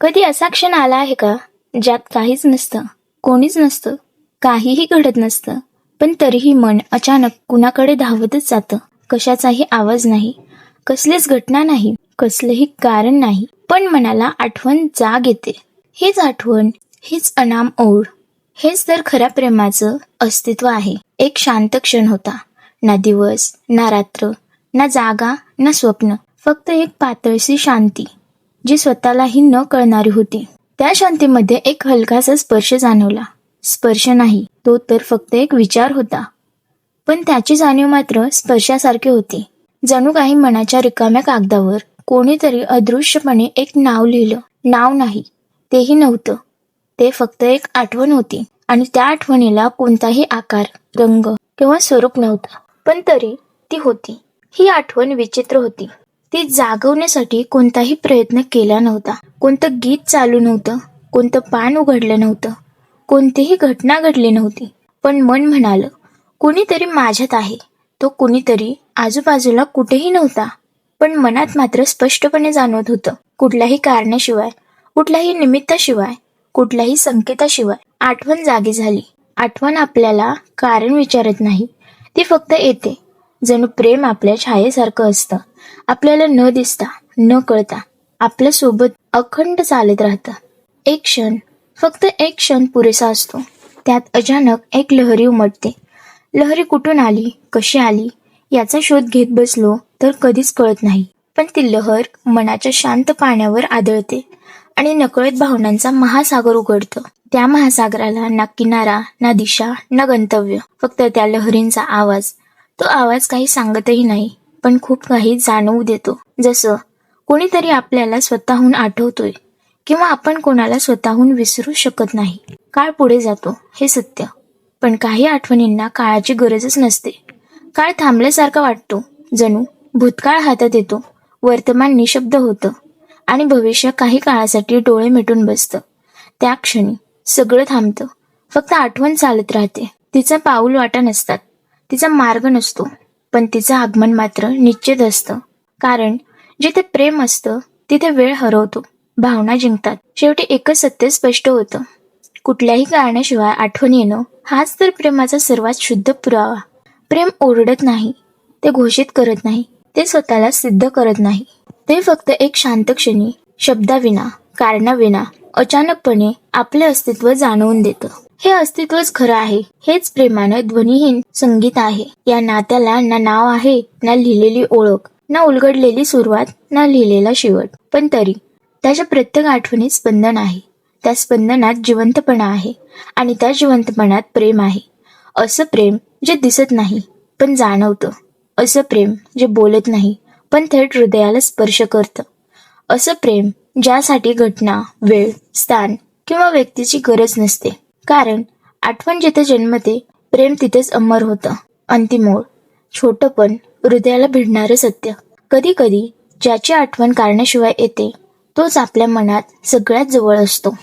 कधी असा क्षण आला आहे का ज्यात काहीच नसतं कोणीच नसतं काहीही घडत नसतं पण तरीही मन अचानक कुणाकडे धावतच जातं? कशाचाही आवाज नाही कसलीच घटना नाही कसलंही कारण नाही पण मनाला आठवण जाग येते. हीच आठवण हीच अनाम ओढ हेच तर खऱ्या प्रेमाचं अस्तित्व आहे. एक शांत क्षण होता. ना दिवस ना रात्र ना जागा ना स्वप्न फक्त एक पातळशी शांती. जी स्वतःलाही न कळणारी होती. त्या शांतीमध्ये एक हलकासा स्पर्श जाणवला. स्पर्श नाही तो तर फक्त एक विचार होता. पण त्याची जाणीव मात्र स्पर्शासारखी होती. जणू काही मनाच्या रिकाम्या कागदावर कोणीतरी अदृश्यपणे एक नाव लिहिलं. नाव नाही तेही नव्हतं. ते फक्त एक आठवण होती. आणि त्या आठवणीला कोणताही आकार रंग किंवा स्वरूप नव्हता. पण तरी ती होती. ही आठवण विचित्र होती. ती जागवण्यासाठी कोणताही प्रयत्न केला नव्हता. कोणतं गीत चालू नव्हतं. कोणतं पान उघडलं नव्हतं. कोणतीही घटना घडली नव्हती. पण मन म्हणालं कुणीतरी माझ्यात आहे. तो कुणीतरी आजूबाजूला कुठेही नव्हता. पण मनात मात्र स्पष्टपणे जाणवत होतं. कुठल्याही कारणाशिवाय कुठल्याही निमित्ताशिवाय कुठल्याही संकेताशिवाय आठवण जागी झाली. आठवण आपल्याला कारण विचारत नाही. ती फक्त येते. जणू प्रेम आपल्या छायेसारखं असतं. आपल्याला न दिसता न कळता आपल्यासोबत अखंड चालत राहतं. एक क्षण फक्त एक क्षण पुरेसा असतो. त्यात अचानक एक लहरी उमटते. लहरी कुठून आली कशी आली याचा शोध घेत बसलो तर कधीच कळत नाही. पण ती लहर मनाच्या शांत पाण्यावर आदळते आणि नकळत भावनांचा महासागर उघडतं. त्या महासागराला ना किनारा ना दिशा ना गंतव्य फक्त त्या लहरींचा आवाज तो आवाज काही सांगतही नाही पण खूप काही जाणवू देतो. जसं कोणीतरी आपल्याला स्वतःहून आठवतोय किंवा आपण कोणाला स्वतःहून विसरू शकत नाही. काळ पुढे जातो हे सत्य. पण काही आठवणींना काळाची गरजच नसते. काळ थांबल्यासारखा वाटतो. जणू भूतकाळ हातात येतो. वर्तमान निशब्द होतं. आणि भविष्य काही काळासाठी डोळे मिटून बसतं. त्या क्षणी सगळं थांबतं. फक्त आठवण चालत राहते. तिचं पाऊल वाटा नसतात. तिचा मार्ग नसतो पण तिचं आगमन मात्र निश्चित असतं. कारण जिथे प्रेम असतं तिथे वेळ हरवतो. भावना जिंकतात. शेवटी एकच सत्य स्पष्ट होतं. कुठल्याही कारणाशिवाय आठवण येणं हाच तर प्रेमाचा सर्वात शुद्ध पुरावा. प्रेम ओरडत नाही ते घोषित करत नाही ते स्वतःला सिद्ध करत नाही. ते फक्त एक शांत क्षणी शब्दाविना कारणाविना अचानकपणे आपले अस्तित्व जाणवून देतं. हे अस्तित्वच खरं आहे. हेच प्रेमानं ध्वनिहीन संगीत आहे. या नात्याला ना नाव आहे ना लिहिलेली ओळख ना उलगडलेली सुरुवात ना लिहिलेला शेवट. पण तरी त्याच्या प्रत्येक आठवणीत स्पंदन आहे. त्या स्पंदनात जिवंतपणा आहे आणि त्या जिवंतपणात प्रेम आहे. असं प्रेम जे दिसत नाही पण जाणवतं. असं प्रेम जे बोलत नाही पण थेट हृदयाला स्पर्श करतं. असं प्रेम ज्यासाठी घटना वेळ स्थान किंवा व्यक्तीची गरज नसते. कारण आठवण जिथे जन्मते प्रेम तिथेच अमर होतं. अंतिम ओळ छोटं पण हृदयाला भिडणारं सत्य. कधी कधी ज्याची आठवण कारणाशिवाय येते तोच आपल्या मनात सगळ्यात जवळ असतो.